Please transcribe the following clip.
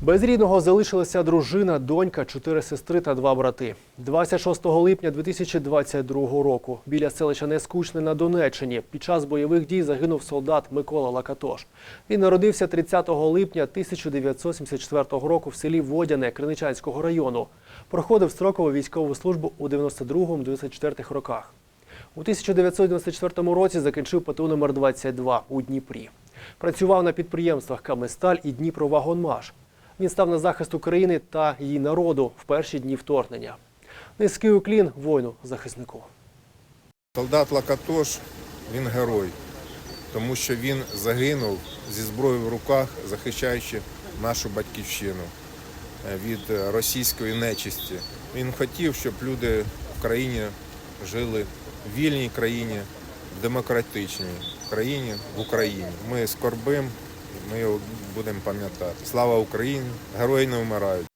Без рідного залишилася дружина, донька, чотири сестри та два брати. 26 липня 2022 року біля селища Нескучне на Донеччині під час бойових дій загинув солдат Микола Лакатош. Він народився 30 липня 1974 року в селі Водяне Криничанського району. Проходив строкову військову службу у 92-94 роках. У 1994 році закінчив ПТУ номер 22 у Дніпрі. Працював на підприємствах Каместаль і Дніпровагонмаш. Він став на захист України та її народу в перші дні вторгнення. Низький уклін воїну захиснику. Солдат Лакатош він герой, тому що він загинув зі зброєю в руках, захищаючи нашу батьківщину е, від е, російської нечисті. Він хотів, щоб люди в країні жили в вільній країні, в демократичній країні, в Україні. Ми скорбим, ми його будемо пам'ятати. Слава Україні! Герої не вмирають.